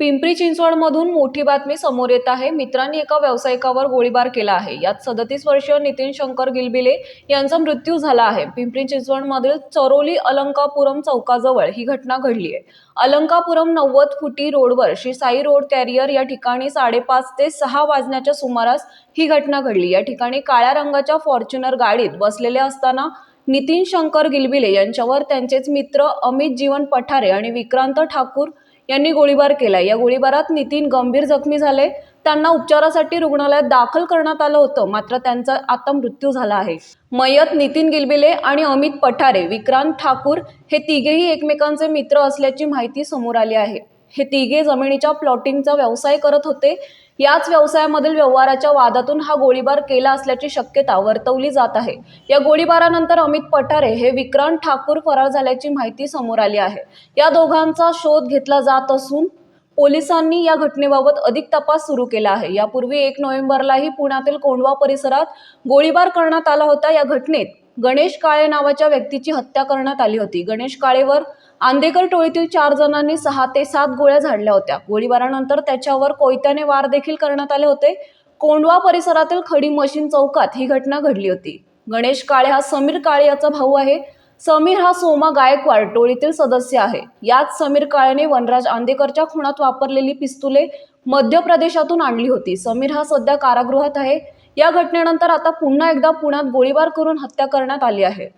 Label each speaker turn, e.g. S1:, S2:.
S1: पिंपरी चिंचवडमधून मोठी बातमी समोर येत आहे. मित्रांनी एका व्यावसायिकावर गोळीबार केला आहे. यात सदतीस वर्षीय नितीन शंकर गिलबिले यांचा मृत्यू झाला आहे. पिंपरी चिंचवडमधील चरोली अलंकापुरम चौकाजवळ ही घटना घडली आहे. अलंकापुरम नव्वद फुटी रोडवर श्री साई रोड कॅरियर या ठिकाणी साडेपाच ते सहा वाजण्याच्या सुमारास ही घटना घडली. या ठिकाणी काळ्या रंगाच्या फॉर्च्युनर गाडीत बसलेले असताना नितीन शंकर गिलबिले यांच्यावर त्यांचेच मित्र अमित जीवन पठारे आणि विक्रांत ठाकूर यांनी गोळीबार केला. या गोळीबारात नितीन गंभीर जखमी झाले. त्यांना उपचारासाठी रुग्णालयात दाखल करण्यात आलं होतं. मात्र त्यांचा आता मृत्यू झाला आहे. मयत नितीन गिलबिले आणि अमित पठारे विक्रांत ठाकूर हे तिघेही एकमेकांचे मित्र असल्याची माहिती समोर आली आहे. हे तिघे जमिनीच्या प्लॉटिंगचा व्यवसाय करत होते. याच व्यवसायामधील व्यवहाराच्या वादातून हा गोळीबार केला असल्याची शक्यता वर्तवली जात आहे. या गोळीबारानंतर अमित पठारे हे विक्रांत ठाकूर फरार झाल्याची माहिती समोर आली आहे. या दोघांचा शोध घेतला जात असून पोलिसांनी या घटनेबाबत अधिक तपास सुरू केला आहे. यापूर्वी एक नोव्हेंबरलाही पुण्यातील कोंढवा परिसरात गोळीबार करण्यात आला होता. या घटनेत गणेश काळे नावाच्या व्यक्तीची हत्या करण्यात आली होती. गणेश काळेवर आंदेकर टोळीतील चार जणांनी सहा ते सात गोळ्या झाडल्या होत्या. गोळीबारानंतर त्याच्यावर कोयत्याने वार देखील करण्यात आले होते. कोंडवा परिसरातील खडी मशीन चौकात ही घटना घडली होती. गणेश काळे हा समीर काळे याचा भाऊ आहे. समीर हा सोमा गायकवाड टोळीतील सदस्य आहे. याच समीर काळेने वनराज आंदेकरच्या खुणात वापरलेली पिस्तुले मध्य प्रदेशातून आणली होती. समीर हा सध्या कारागृहात आहे. या घटनेनंतर आता पुन्हा एकदा पुण्यात गोळीबार करून हत्या करण्यात आली आहे.